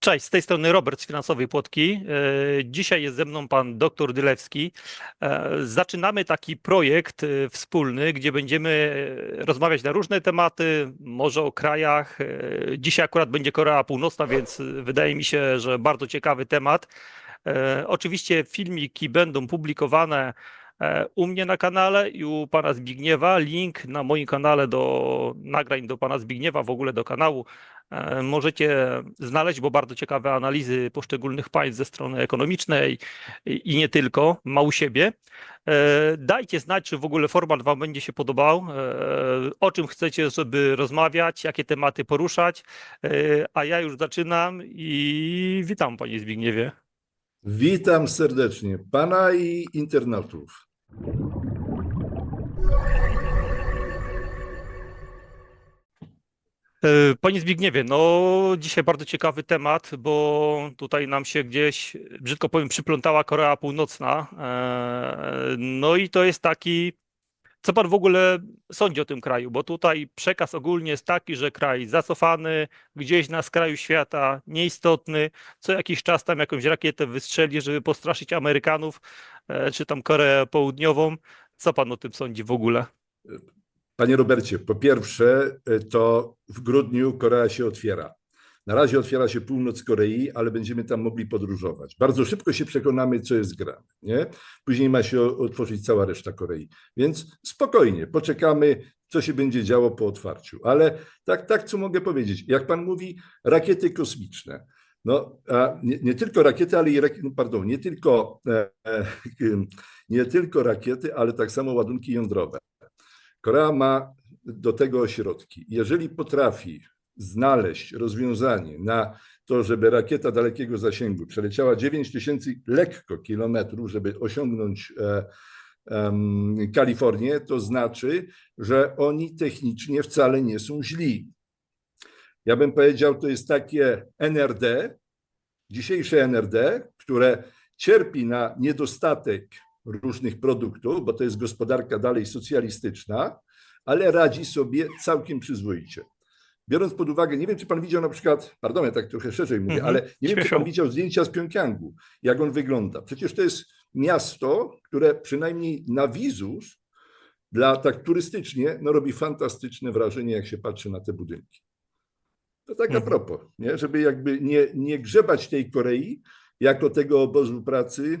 Cześć, z tej strony Robert z Finansowej Płotki. E, Dzisiaj jest ze mną pan dr Dylewski. E, Zaczynamy taki projekt e, wspólny, gdzie będziemy rozmawiać na różne tematy, może o krajach. Dzisiaj akurat będzie Korea Północna, więc wydaje mi się, że bardzo ciekawy temat. Oczywiście filmiki będą publikowane u mnie na kanale i u pana Zbigniewa. Link na moim kanale do nagrań do pana Zbigniewa, w ogóle do kanału możecie znaleźć, bo bardzo ciekawe analizy poszczególnych państw ze strony ekonomicznej i nie tylko, ma u siebie. E, Dajcie znać, czy w ogóle format wam będzie się podobał, e, o czym chcecie, żeby rozmawiać, jakie tematy poruszać, E, a ja już zaczynam i witam panie Zbigniewie. Witam serdecznie pana i internautów. Panie Zbigniewie, no dzisiaj bardzo ciekawy temat, bo tutaj nam się gdzieś, brzydko powiem, przyplątała Korea Północna. E, No i to jest taki, co pan w ogóle sądzi o tym kraju? Bo tutaj przekaz ogólnie jest taki, że kraj zacofany, gdzieś na skraju świata, nieistotny, co jakiś czas tam jakąś rakietę wystrzeli, żeby postraszyć Amerykanów, e, czy tam Koreę Południową. Co pan o tym sądzi w ogóle? Panie Robercie, po pierwsze, e, to w grudniu Korea się otwiera. Na razie otwiera się północ Korei, ale będziemy tam mogli podróżować. Bardzo szybko się przekonamy, co jest grane. Nie? Później ma się otworzyć cała reszta Korei. Więc spokojnie, poczekamy, co się będzie działo po otwarciu. Ale tak, tak co mogę powiedzieć? Jak pan mówi, rakiety kosmiczne. No, nie, nie tylko rakiety, ale i rak- no, pardon, nie tylko, e, e, nie tylko rakiety, ale tak samo ładunki jądrowe. Korea ma do tego ośrodki. Jeżeli potrafi znaleźć rozwiązanie na to, żeby rakieta dalekiego zasięgu przeleciała 9 tysięcy lekko kilometrów, żeby osiągnąć e, Kalifornię, to znaczy, że oni technicznie wcale nie są źli. Ja bym powiedział, to jest takie NRD, dzisiejsze NRD, które cierpi na niedostatek różnych produktów, bo to jest gospodarka dalej socjalistyczna, ale radzi sobie całkiem przyzwoicie. Biorąc pod uwagę, nie wiem, czy pan widział na przykład, pardon, ja tak trochę szerzej mówię, Mhm, ale nie wiem, czy pan widział zdjęcia z Pjongjangu, jak on wygląda. Przecież to jest miasto, które przynajmniej na wizus, dla tak turystycznie, no robi fantastyczne wrażenie, jak się patrzy na te budynki. To tak a Mhm. propos, nie? żeby jakby nie, nie grzebać tej Korei jako tego obozu pracy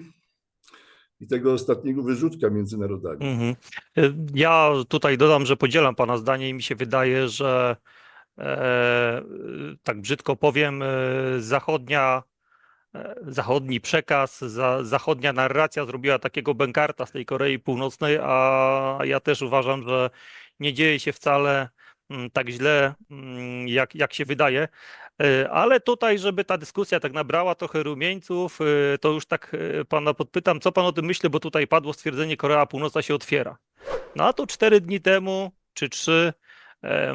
i tego ostatniego wyrzutka między narodami. Mhm. Y, Ja tutaj dodam, że podzielam Pana zdanie i mi się wydaje, że e, tak brzydko powiem, e, zachodnia, e, zachodni przekaz, za, zachodnia narracja zrobiła takiego bękarta z tej Korei Północnej, a ja też uważam, że nie dzieje się wcale mm, tak źle, mm, jak, jak się wydaje. E, Ale tutaj, żeby ta dyskusja tak nabrała trochę rumieńców, e, to już tak e, pana podpytam, co pan o tym myśli, bo tutaj padło stwierdzenie, Korea Północna się otwiera. No a tu cztery dni temu, czy trzy,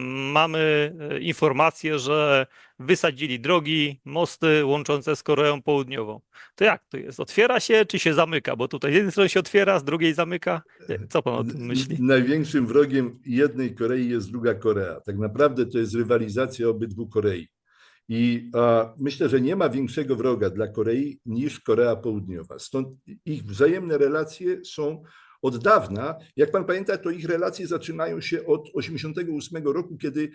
mamy informację, że wysadzili drogi, mosty łączące z Koreą Południową. To jak to jest? Otwiera się, czy się zamyka? Bo tutaj z jednej strony się otwiera, z drugiej zamyka. Co pan o tym myśli? Największym wrogiem jednej Korei jest druga Korea. Tak naprawdę to jest rywalizacja obydwu Korei. I a, myślę, że nie ma większego wroga dla Korei niż Korea Południowa. Stąd ich wzajemne relacje są od dawna. Jak pan pamięta, to ich relacje zaczynają się od 1988 roku, kiedy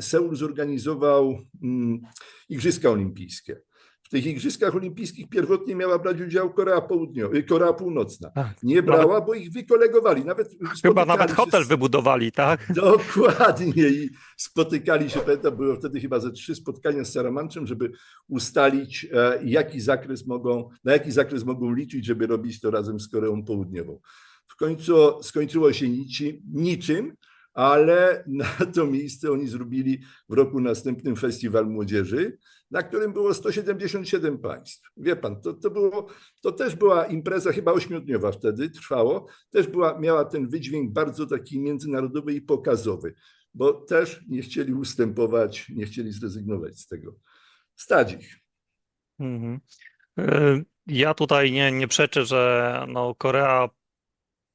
Seul zorganizował mm, Igrzyska Olimpijskie. W tych Igrzyskach Olimpijskich pierwotnie miała brać udział Korea, Południowa, Korea Północna. Tak. Nie brała, bo ich wykolegowali. Nawet Chyba nawet hotel z- wybudowali, tak? Dokładnie. I spotykali się, pamiętam, było wtedy chyba ze trzy spotkania z Saramanczem, żeby ustalić, e, jaki zakres mogą, na jaki zakres mogą liczyć, żeby robić to razem z Koreą Południową. W końcu skończyło się nici, niczym, ale na to miejsce oni zrobili w roku następnym Festiwal Młodzieży, na którym było 177 państw. Wie pan, to, to, było, to też była impreza chyba ośmiodniowa wtedy, trwało, też była, miała ten wydźwięk bardzo taki międzynarodowy i pokazowy, bo też nie chcieli ustępować, nie chcieli zrezygnować z tego. Stać ich. Mhm. E, Ja tutaj nie, nie przeczę, że no Korea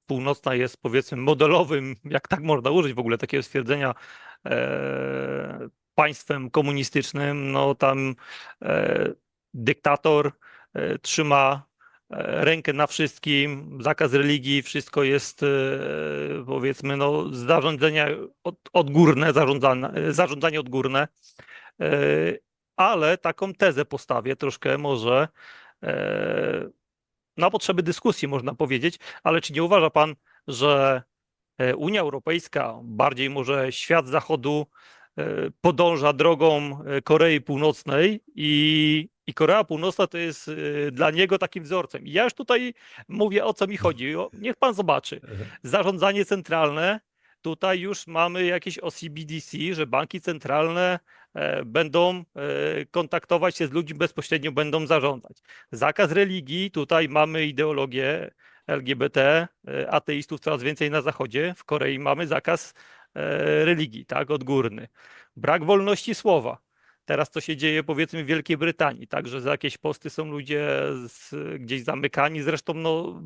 Północna jest powiedzmy modelowym, jak tak można użyć w ogóle takiego stwierdzenia, e, państwem komunistycznym, no tam e, dyktator e, trzyma e, rękę na wszystkim, zakaz religii, wszystko jest e, powiedzmy no zarządzenia od, odgórne, zarządzane, zarządzanie odgórne. E, ale taką tezę postawię troszkę może na potrzeby dyskusji można powiedzieć, ale czy nie uważa pan, że Unia Europejska, bardziej może świat zachodu podąża drogą e, Korei Północnej i, i Korea Północna to jest e, dla niego takim wzorcem. I ja już tutaj mówię o co mi chodzi. O, niech pan zobaczy. Zarządzanie centralne, tutaj już mamy jakieś OCBDC, że banki centralne e, będą e, kontaktować się z ludźmi bezpośrednio, będą zarządzać. Zakaz religii, tutaj mamy ideologię LGBT, e, ateistów coraz więcej na zachodzie. W Korei mamy zakaz e, religii, tak, odgórny. Brak wolności słowa. Teraz co się dzieje powiedzmy w Wielkiej Brytanii, tak, że za jakieś posty są ludzie z, gdzieś zamykani. Zresztą no,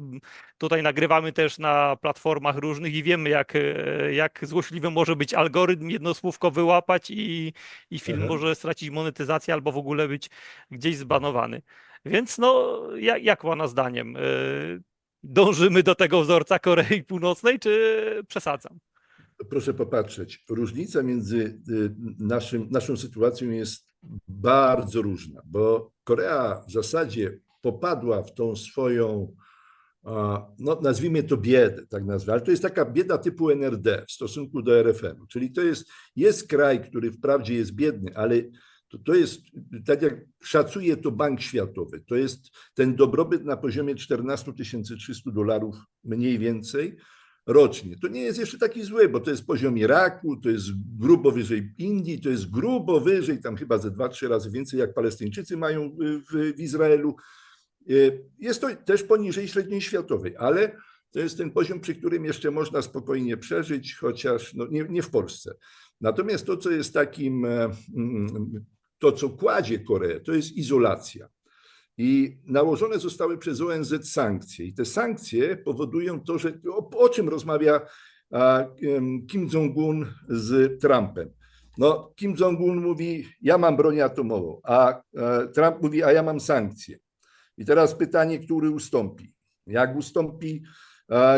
tutaj nagrywamy też na platformach różnych i wiemy jak, e, jak złośliwy może być algorytm, jedno słówko wyłapać i, i film Aha. może stracić monetyzację albo w ogóle być gdzieś zbanowany. Więc no, jak, jak pana zdaniem? e, Dążymy do tego wzorca Korei Północnej, czy przesadzam? Proszę popatrzeć, różnica między y, naszym, naszą sytuacją jest bardzo różna, bo Korea w zasadzie popadła w tą swoją, no nazwijmy to biedę, tak nazwę, ale to jest taka bieda typu NRD w stosunku do RFN, czyli to jest, jest kraj, który wprawdzie jest biedny, ale to, to jest, tak jak szacuje to Bank Światowy, to jest ten dobrobyt na poziomie 14 300 dolarów mniej więcej, rocznie. To nie jest jeszcze taki zły, bo to jest poziom Iraku, to jest grubo wyżej Indii, to jest grubo wyżej, tam chyba ze dwa, trzy razy więcej, jak Palestyńczycy mają w, w Izraelu. Y, Jest to też poniżej średniej światowej, ale to jest ten poziom, przy którym jeszcze można spokojnie przeżyć, chociaż no nie, nie w Polsce. Natomiast to, co jest takim, e, mm, to co kładzie Koreę, to jest izolacja. I nałożone zostały przez ONZ sankcje. I te sankcje powodują to, że o, o czym rozmawia Kim Jong-un z Trumpem. No, Kim Jong-un mówi, ja mam broń atomową, a e, Trump mówi, a ja mam sankcje. I teraz pytanie, który ustąpi? Jak ustąpi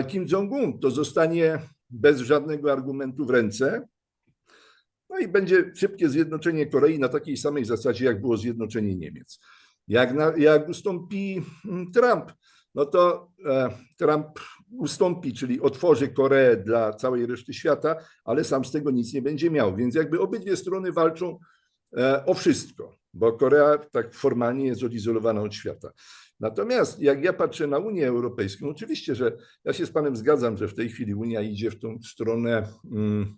Kim Jong-un, to zostanie bez żadnego argumentu w ręce. No i będzie szybkie zjednoczenie Korei na takiej samej zasadzie, jak było zjednoczenie Niemiec. Jak, na, jak ustąpi mm, Trump, no to e, Trump ustąpi, czyli otworzy Koreę dla całej reszty świata, ale sam z tego nic nie będzie miał. Więc jakby obydwie strony walczą e, o wszystko, bo Korea tak formalnie jest odizolowana od świata. Natomiast jak ja patrzę na Unię Europejską, oczywiście, że ja się z Panem zgadzam, że w tej chwili Unia idzie w tą stronę, mm,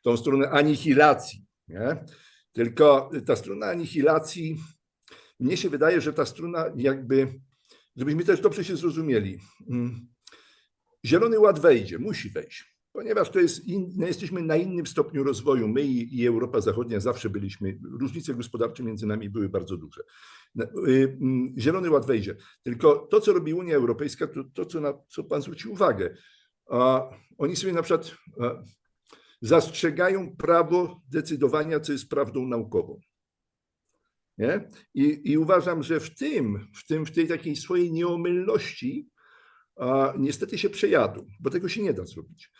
w tą stronę anihilacji. Nie? Tylko ta strona anihilacji mnie się wydaje, że ta strona jakby, żebyśmy też dobrze się zrozumieli, mm, Zielony Ład wejdzie, musi wejść, ponieważ to jest in, no jesteśmy na innym stopniu rozwoju. My i, i Europa Zachodnia zawsze byliśmy, różnice gospodarcze między nami były bardzo duże. No, y, mm, Zielony Ład wejdzie. Tylko to, co robi Unia Europejska, to, to co, na co Pan zwrócił uwagę, a oni sobie na przykład a, zastrzegają prawo decydowania, co jest prawdą naukową. Nie? I, I uważam, że w tym, w tym, w tej takiej swojej nieomylności a, niestety się przejadą, bo tego się nie da zrobić.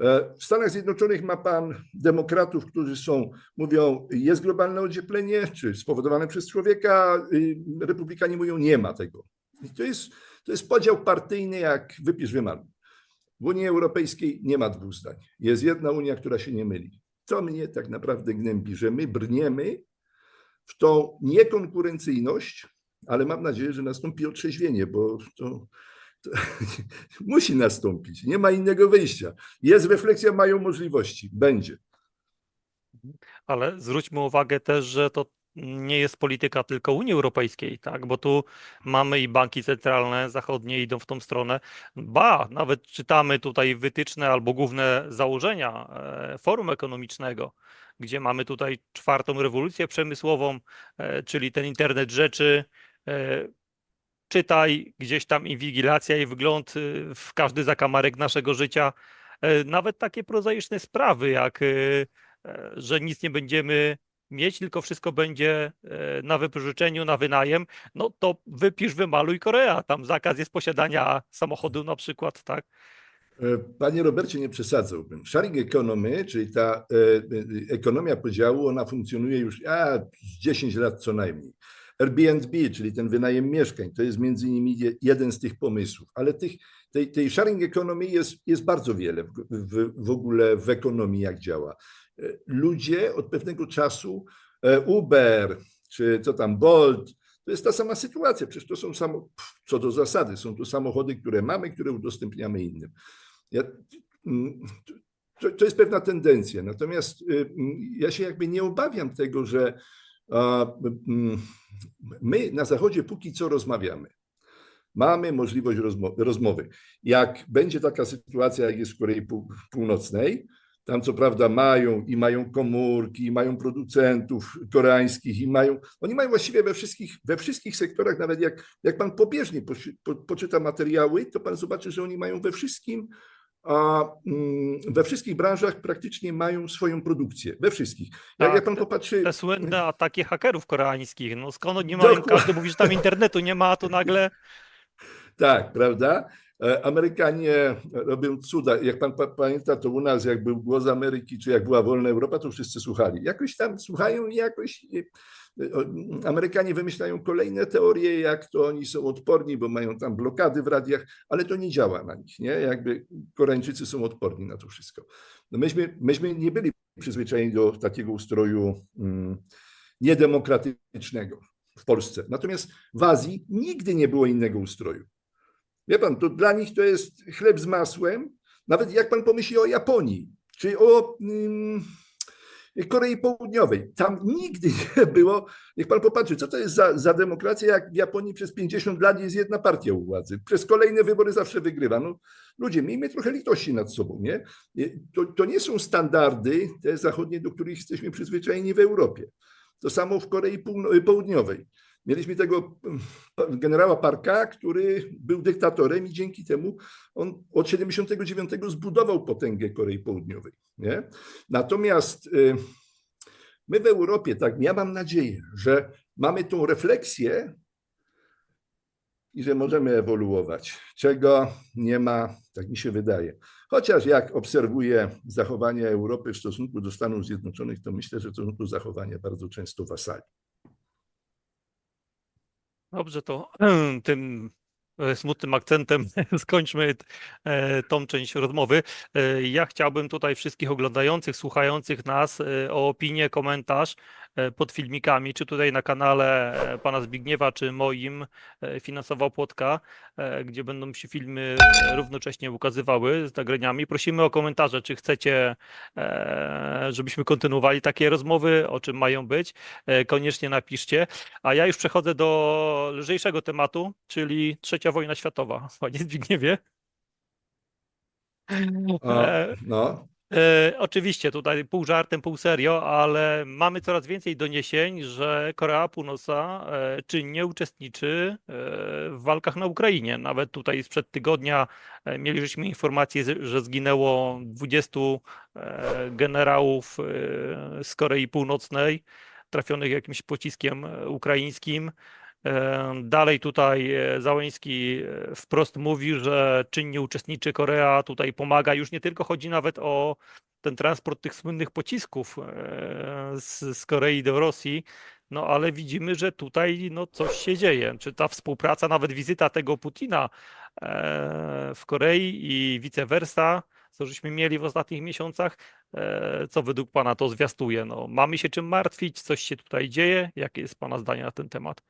E, W Stanach Zjednoczonych ma pan demokratów, którzy są, mówią, jest globalne ocieplenie, czy spowodowane przez człowieka. y, Republikanie mówią, nie ma tego. I to jest, to jest podział partyjny, jak wypisz wymaru. W Unii Europejskiej nie ma dwóch zdań. Jest jedna Unia, która się nie myli. To mnie tak naprawdę gnębi, że my brniemy w tą niekonkurencyjność, ale mam nadzieję, że nastąpi otrzeźwienie, bo to, to musi nastąpić. Nie ma innego wyjścia. Jest refleksja, mają możliwości. Będzie. Ale zwróćmy uwagę też, że to nie jest polityka tylko Unii Europejskiej, tak? Bo tu mamy i banki centralne zachodnie idą w tą stronę. Ba, nawet czytamy tutaj wytyczne albo główne założenia e, Forum Ekonomicznego, gdzie mamy tutaj czwartą rewolucję przemysłową, e, czyli ten internet rzeczy. e, Czytaj gdzieś tam inwigilacja i wgląd y, w każdy zakamarek naszego życia. Nawet takie prozaiczne sprawy jak że nic nie będziemy mieć, tylko wszystko będzie e, na wypożyczeniu, na wynajem, no to wypisz, wymaluj Korea. Tam zakaz jest posiadania samochodu na przykład, tak? E, Panie Robercie, nie przesadzałbym. Sharing economy, czyli ta e, ekonomia podziału, ona funkcjonuje już a, z 10 lat co najmniej. Airbnb, czyli ten wynajem mieszkań, to jest między innymi je- jeden z tych pomysłów, ale tych, tej, tej sharing economy jest, jest bardzo wiele w, w, w ogóle w ekonomii, jak działa. Ludzie od pewnego czasu, e, Uber, czy co tam, Bolt, to jest ta sama sytuacja. Przecież to są samo, co do zasady, są to samochody, które mamy, które udostępniamy innym. Ja, mm, to, to jest pewna tendencja. Natomiast y, mm, ja się jakby nie obawiam tego, że mm, my na Zachodzie póki co rozmawiamy. Mamy możliwość rozmo- rozmowy. Jak będzie taka sytuacja, jak jest w Korei Pół- Północnej, tam co prawda mają i mają komórki, i mają producentów koreańskich, i mają, oni mają właściwie we wszystkich, we wszystkich sektorach, nawet jak, jak pan pobieżnie poczy- po, poczyta materiały, to pan zobaczy, że oni mają we wszystkim, a mm, we wszystkich branżach praktycznie mają swoją produkcję, we wszystkich. Jak, Tak, jak pan popatrzy, Te słynne ataki hakerów koreańskich, no skąd oni mają, każdy mówi, że tam internetu nie ma, a tu nagle Tak, prawda? E, Amerykanie robią cuda. Jak pan pa- pamięta, to u nas, jak był głos Ameryki, czy jak była wolna Europa, to wszyscy słuchali. Jakoś tam słuchają i jakoś. e, Amerykanie wymyślają kolejne teorie, jak to oni są odporni, bo mają tam blokady w radiach, ale to nie działa na nich, nie? Jakby Koreańczycy są odporni na to wszystko. No myśmy, myśmy nie byli przyzwyczajeni do takiego ustroju mm, niedemokratycznego w Polsce. Natomiast w Azji nigdy nie było innego ustroju. Wie pan, to dla nich to jest chleb z masłem. Nawet jak pan pomyśli o Japonii, czy o Korei Południowej, tam nigdy nie było, niech pan popatrzy, co to jest za, za demokracja, jak w Japonii przez 50 lat jest jedna partia u władzy. Przez kolejne wybory zawsze wygrywa. No, ludzie, miejmy trochę litości nad sobą, nie? To, to nie są standardy te zachodnie, do których jesteśmy przyzwyczajeni w Europie. To samo w Korei Południowej. Mieliśmy tego mm, generała Parka, który był dyktatorem i dzięki temu on od 79 zbudował potęgę Korei Południowej. Nie? Natomiast y, my w Europie, tak, ja mam nadzieję, że mamy tą refleksję i że możemy ewoluować, czego nie ma, tak mi się wydaje. Chociaż jak obserwuję zachowanie Europy w stosunku do Stanów Zjednoczonych, to myślę, że to są to zachowania bardzo często wasali. Dobrze, to tym e, smutnym akcentem skończmy e, tą część rozmowy. E, Ja chciałbym tutaj wszystkich oglądających, słuchających nas o opinię, komentarz pod filmikami, czy tutaj na kanale e, pana Zbigniewa, czy moim e, Finansowa Płotka, e, gdzie będą się filmy e, równocześnie ukazywały z nagraniami. Prosimy o komentarze, czy chcecie, e, żebyśmy kontynuowali takie rozmowy, o czym mają być. E, Koniecznie napiszcie. A ja już przechodzę do lżejszego tematu, czyli trzecia wojna światowa. Panie Zbigniewie. O, E, no, e, oczywiście tutaj pół żartem, pół serio, ale mamy coraz więcej doniesień, że Korea Północna e, czynnie uczestniczy e, w walkach na Ukrainie. Nawet tutaj sprzed tygodnia e, mieliśmy informację, że zginęło 20 e, generałów z Korei Północnej, trafionych jakimś pociskiem ukraińskim. Dalej tutaj e, Załęski e, wprost mówi, że czynnie uczestniczy Korea, tutaj pomaga. Już nie tylko chodzi nawet o ten transport tych słynnych pocisków e, z, z Korei do Rosji, no ale widzimy, że tutaj no, coś się dzieje. Czy ta współpraca, nawet wizyta tego Putina w Korei i vice versa, co żeśmy mieli w ostatnich miesiącach, co według Pana to zwiastuje? No, mamy się czym martwić? Coś się tutaj dzieje? Jakie jest Pana zdanie na ten temat?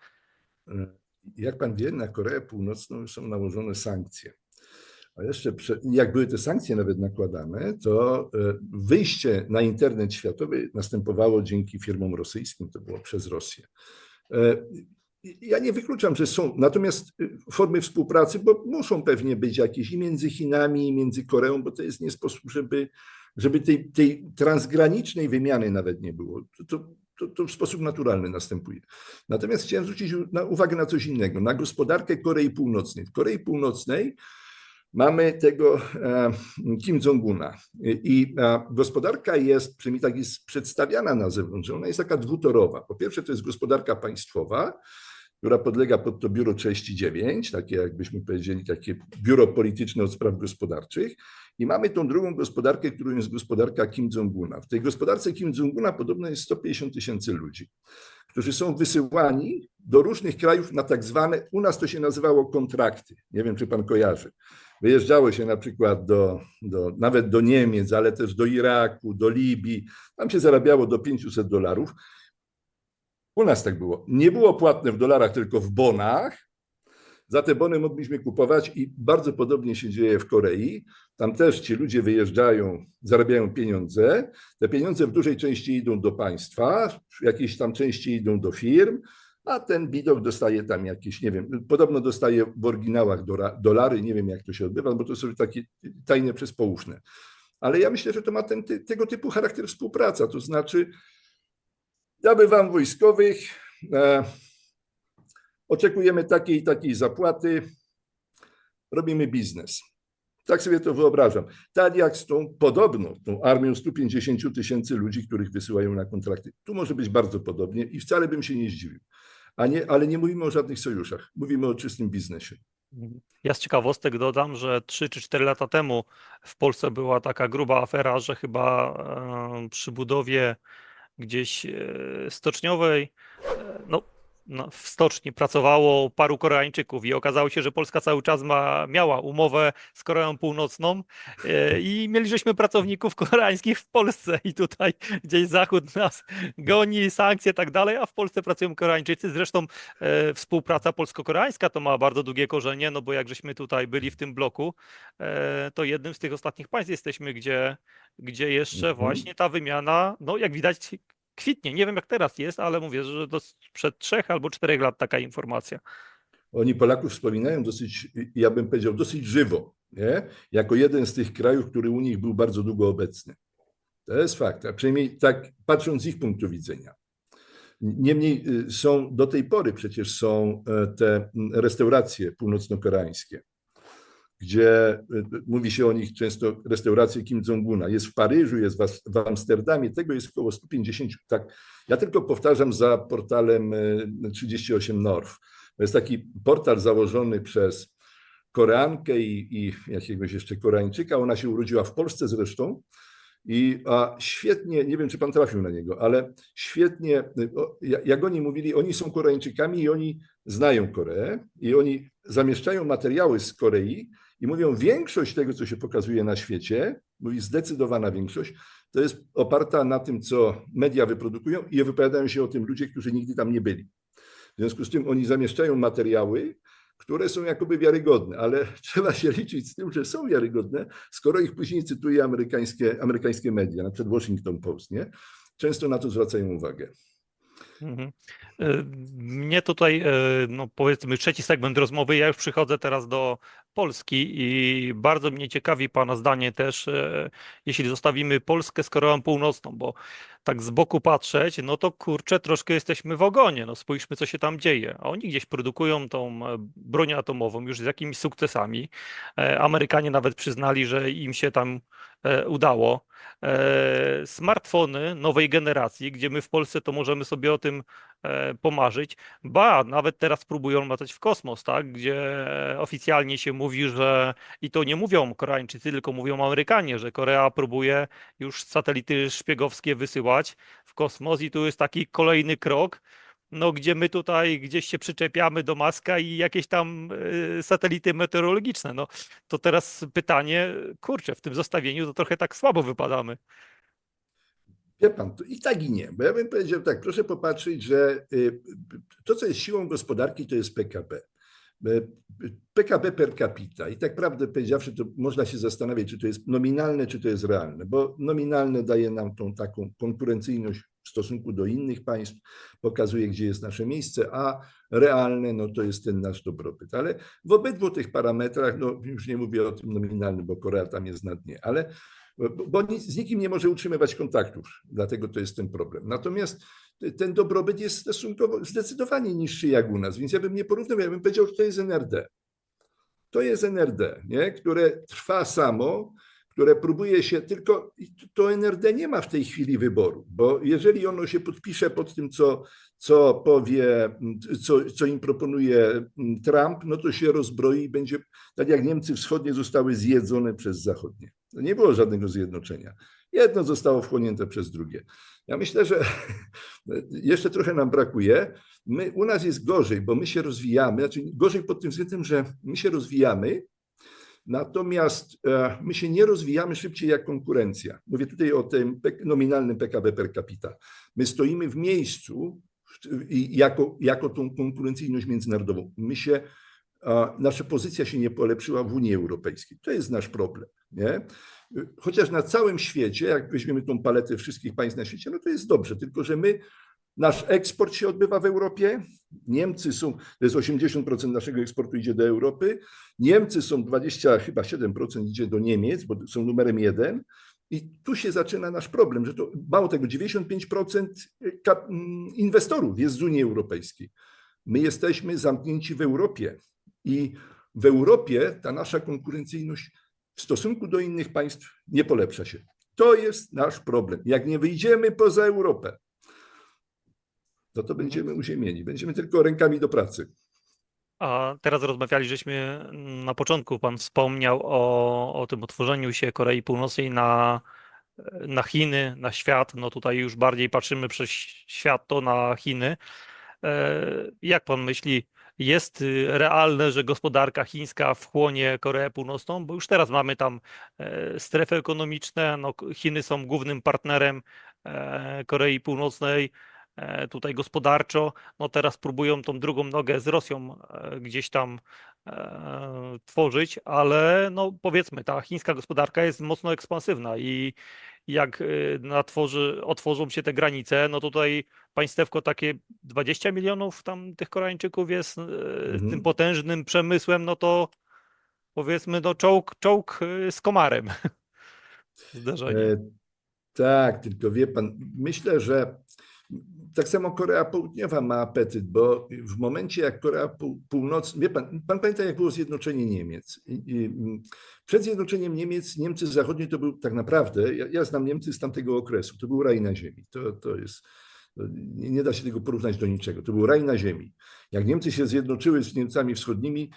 Jak pan wie, na Koreę Północną są nałożone sankcje. A jeszcze, jak były te sankcje nawet nakładane, to e, wyjście na internet światowy następowało dzięki firmom rosyjskim, to było przez Rosję. E, Ja nie wykluczam, że są natomiast e, formy współpracy, bo muszą pewnie być jakieś i między Chinami, i między Koreą, bo to jest nie sposób, żeby, żeby tej, tej transgranicznej wymiany nawet nie było. To, to, to, to w sposób naturalny następuje. Natomiast chciałem zwrócić uwagę na coś innego, na gospodarkę Korei Północnej. W Korei Północnej mamy tego e, Kim Jong-una i gospodarka jest, przynajmniej tak jest przedstawiana na zewnątrz, ona jest taka dwutorowa. Po pierwsze to jest gospodarka państwowa, która podlega pod to biuro 39, takie jakbyśmy powiedzieli, takie biuro polityczne od spraw gospodarczych. I mamy tą drugą gospodarkę, którą jest gospodarka Kim Jong-una. W tej gospodarce Kim Jong-una podobno jest 150 tysięcy ludzi, którzy są wysyłani do różnych krajów na tak zwane, u nas to się nazywało kontrakty. Nie wiem, czy pan kojarzy. Wyjeżdżało się na przykład do, do, nawet do Niemiec, ale też do Iraku, do Libii. Tam się zarabiało do 500 dolarów. U nas tak było. Nie było płatne w dolarach, tylko w bonach. Za te bony mogliśmy kupować i bardzo podobnie się dzieje w Korei. Tam też ci ludzie wyjeżdżają, zarabiają pieniądze. Te pieniądze w dużej części idą do państwa, w jakiejś tam części idą do firm, a ten bidok dostaje tam jakieś, nie wiem, podobno dostaje w oryginałach dolary, nie wiem jak to się odbywa, bo to są takie tajne przez. Ale ja myślę, że to ma ten, tego typu charakter współpraca, to znaczy damy wam wojskowych, e, oczekujemy takiej i takiej zapłaty, robimy biznes. Tak sobie to wyobrażam. Tak jak z tą podobną, tą armią 150 tysięcy ludzi, których wysyłają na kontrakty. Tu może być bardzo podobnie i wcale bym się nie zdziwił. A nie, ale nie mówimy o żadnych sojuszach, mówimy o czystym biznesie. Ja z ciekawostek dodam, że 3 czy 4 lata temu w Polsce była taka gruba afera, że chyba e, przy budowie gdzieś e, stoczniowej, e, no no, w stoczni pracowało paru Koreańczyków i okazało się, że Polska cały czas ma, miała umowę z Koreą Północną e, i mieliśmy pracowników koreańskich w Polsce i tutaj gdzieś Zachód nas goni, sankcje i tak dalej, a w Polsce pracują Koreańczycy. Zresztą e, współpraca polsko-koreańska to ma bardzo długie korzenie, no bo jak żeśmy tutaj byli w tym bloku, e, to jednym z tych ostatnich państw jesteśmy, gdzie, gdzie jeszcze Mhm. właśnie ta wymiana, no jak widać kwitnie. Nie wiem jak teraz jest, ale mówię, że to sprzed trzech albo czterech lat taka informacja. Oni Polaków wspominają dosyć, ja bym powiedział, dosyć żywo, nie? jako jeden z tych krajów, który u nich był bardzo długo obecny. To jest fakt, a przynajmniej tak patrząc z ich punktu widzenia. Niemniej y, są do tej pory przecież są e, te restauracje północno-koreańskie, gdzie y, mówi się o nich często restauracje Kim Jong-una. Jest w Paryżu, jest w Amsterdamie, tego jest około 150. Tak. Ja tylko powtarzam za portalem 38 North. To jest taki portal założony przez Koreankę i, i jakiegoś jeszcze Koreańczyka. Ona się urodziła w Polsce zresztą. I a świetnie, nie wiem czy pan trafił na niego, ale świetnie, jak oni mówili, oni są Koreańczykami i oni znają Koreę i oni zamieszczają materiały z Korei i mówią, większość tego, co się pokazuje na świecie, mówi zdecydowana większość, to jest oparta na tym, co media wyprodukują i wypowiadają się o tym ludzie, którzy nigdy tam nie byli. W związku z tym oni zamieszczają materiały, które są jakoby wiarygodne, ale trzeba się liczyć z tym, że są wiarygodne, skoro ich później cytuje amerykańskie, amerykańskie media, na przykład Washington Post, nie? Często na to zwracają uwagę. Mhm. E, mnie tutaj, e, no powiedzmy, trzeci segment rozmowy. Ja już przychodzę teraz do Polski i bardzo mnie ciekawi Pana zdanie też, e, jeśli zostawimy Polskę z Koreą Północną, bo tak z boku patrzeć, no to kurczę, troszkę jesteśmy w ogonie. No spójrzmy, co się tam dzieje. A oni gdzieś produkują tą broń atomową już z jakimiś sukcesami. Amerykanie nawet przyznali, że im się tam udało. Smartfony nowej generacji, gdzie my w Polsce to możemy sobie o tym pomarzyć. Ba, nawet teraz próbują latać w kosmos, tak? Gdzie oficjalnie się mówi, że i to nie mówią Koreańczycy, tylko mówią Amerykanie, że Korea próbuje już satelity szpiegowskie wysyłać w kosmos i tu jest taki kolejny krok, no, gdzie my tutaj gdzieś się przyczepiamy do maska i jakieś tam y, satelity meteorologiczne. No, to teraz pytanie, kurczę, w tym zestawieniu to trochę tak słabo wypadamy. Wie pan, i tak i nie, bo ja bym powiedział tak, proszę popatrzeć, że y, to, co jest siłą gospodarki, to jest PKB. PKB per capita. I tak prawdę powiedziawszy, to można się zastanawiać, czy to jest nominalne, czy to jest realne, bo nominalne daje nam tą taką konkurencyjność w stosunku do innych państw, pokazuje, gdzie jest nasze miejsce, a realne, no to jest ten nasz dobrobyt. Ale w obydwu tych parametrach, no już nie mówię o tym nominalnym, bo Korea tam jest na dnie, ale bo z nikim nie może utrzymywać kontaktów, dlatego to jest ten problem. Natomiast ten dobrobyt jest stosunkowo zdecydowanie niższy jak u nas, więc ja bym nie porównywał, ja bym powiedział, że to jest NRD. To jest NRD, nie? które trwa samo, które próbuje się tylko, to NRD nie ma w tej chwili wyboru, bo jeżeli ono się podpisze pod tym, co, co powie, co, co im proponuje Trump, no to się rozbroi i będzie tak jak Niemcy wschodnie zostały zjedzone przez zachodnie. Nie było żadnego zjednoczenia. Jedno zostało wchłonięte przez drugie. Ja myślę, że jeszcze trochę nam brakuje. My, u nas jest gorzej, bo my się rozwijamy, znaczy gorzej pod tym względem, że my się rozwijamy, natomiast e, my się nie rozwijamy szybciej jak konkurencja. Mówię tutaj o tym nominalnym PKB per capita. My stoimy w miejscu jako, jako tą konkurencyjność międzynarodową. My się, nasza pozycja się nie polepszyła w Unii Europejskiej. To jest nasz problem. Nie? Chociaż na całym świecie, jak weźmiemy tą paletę wszystkich państw na świecie, no to jest dobrze, tylko że my, nasz eksport się odbywa w Europie, Niemcy są, to jest 80% naszego eksportu idzie do Europy, Niemcy są 20, chyba 7% idzie do Niemiec, bo są numerem jeden i tu się zaczyna nasz problem, że to mało tego, 95% kap- inwestorów jest z Unii Europejskiej. My jesteśmy zamknięci w Europie i w Europie ta nasza konkurencyjność w stosunku do innych państw nie polepsza się. To jest nasz problem. Jak nie wyjdziemy poza Europę, no to będziemy uziemieni. Będziemy tylko rękami do pracy. A teraz rozmawiali, żeśmy na początku, pan wspomniał o, o tym otworzeniu się Korei Północnej na, na Chiny, na świat. No tutaj już bardziej patrzymy przez świat to na Chiny. E, Jak pan myśli, jest realne, że gospodarka chińska wchłonie Koreę Północną? Bo już teraz mamy tam e, strefy ekonomiczne. No, Chiny są głównym partnerem e, Korei Północnej. E, Tutaj gospodarczo, no teraz próbują tą drugą nogę z Rosją e, gdzieś tam e, tworzyć, ale no powiedzmy, ta chińska gospodarka jest mocno ekspansywna i jak natworzy, otworzą się te granice, no tutaj państewko takie 20 milionów tam tych Koreańczyków jest y, z tym Mhm. potężnym przemysłem, no to powiedzmy no czołg, czołg z komarem. Zderzenie. E, tak, tylko wie pan, myślę, że tak samo Korea Południowa ma apetyt, bo w momencie jak Korea Pół- Północna, wie pan, pan pamięta jak było zjednoczenie Niemiec. Mm, przed zjednoczeniem Niemiec, Niemcy zachodnie to był tak naprawdę, ja, ja znam Niemcy z tamtego okresu, to był raj na ziemi. To, to jest, nie, nie da się tego porównać do niczego. To był raj na ziemi. Jak Niemcy się zjednoczyły z Niemcami wschodnimi,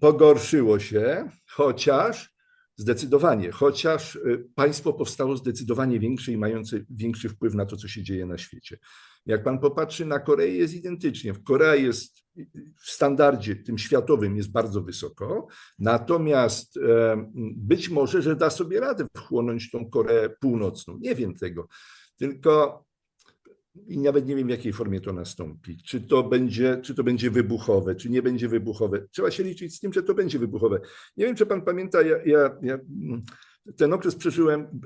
pogorszyło się, chociaż Zdecydowanie, chociaż y, państwo powstało zdecydowanie większe i mające większy wpływ na to, co się dzieje na świecie. Jak pan popatrzy na Koreę, jest identycznie. Korea jest y, w standardzie tym światowym jest bardzo wysoko, natomiast e, być może, że da sobie radę wchłonąć tą Koreę Północną. Nie wiem tego, tylko i nawet nie wiem, w jakiej formie to nastąpi. Czy to będzie, czy to będzie wybuchowe, czy nie będzie wybuchowe. Trzeba się liczyć z tym, że to będzie wybuchowe. Nie wiem, czy pan pamięta, ja, ja, ja mm, ten okres przeżyłem,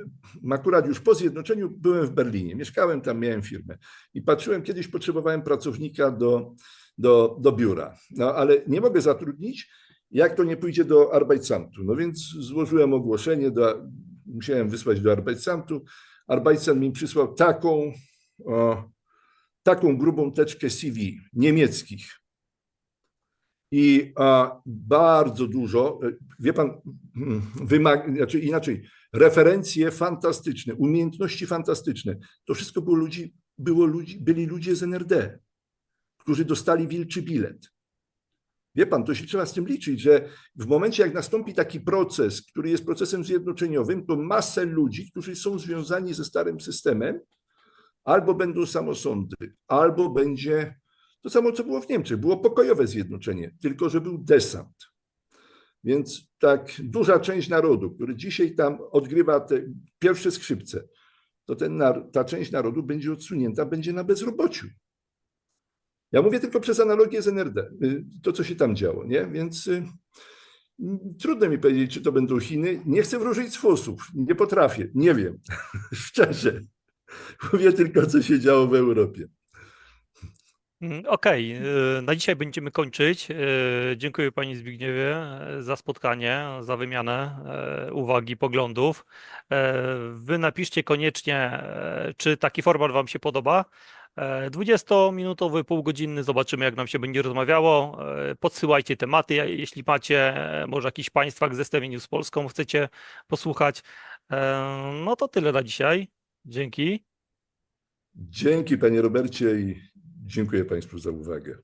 akurat już po zjednoczeniu byłem w Berlinie, mieszkałem tam, miałem firmę i patrzyłem, kiedyś potrzebowałem pracownika do, do, do biura, no ale nie mogę zatrudnić, jak to nie pójdzie do Arbeitsamtu. No więc złożyłem ogłoszenie, do, musiałem wysłać do Arbeitsamtu. Arbeitsamt mi przysłał taką, taką grubą teczkę CV niemieckich. I bardzo dużo, e, wie pan, mm, wymag, znaczy inaczej, referencje fantastyczne, umiejętności fantastyczne. To wszystko było ludzi, było ludzi, byli ludzie z NRD, którzy dostali wilczy bilet. Wie pan, to się trzeba z tym liczyć, że w momencie, jak nastąpi taki proces, który jest procesem zjednoczeniowym, to masę ludzi, którzy są związani ze starym systemem, albo będą samosądy, albo będzie to samo, co było w Niemczech. Było pokojowe zjednoczenie, tylko że był desant. Więc tak duża część narodu, który dzisiaj tam odgrywa te pierwsze skrzypce, to ten, ta część narodu będzie odsunięta, będzie na bezrobociu. Ja mówię tylko przez analogię z NRD, y, to co się tam działo, nie? Więc y, trudno mi powiedzieć, czy to będą Chiny. Nie chcę wróżyć z fusów, nie potrafię, nie wiem, szczerze. Mówię tylko, co się działo w Europie. Mm, Okej, y, na dzisiaj będziemy kończyć. Y, Dziękuję Panie Zbigniewie e, za spotkanie, za wymianę e, uwagi, poglądów. Wy napiszcie koniecznie, czy taki format Wam się podoba. E, 20-minutowy, półgodzinny, zobaczymy jak nam się będzie rozmawiało. Podsyłajcie tematy, jeśli macie może jakiś państwa zestawieniu z Polską chcecie posłuchać. No to tyle na dzisiaj. Dzięki. Dzięki panie Robercie i dziękuję państwu za uwagę.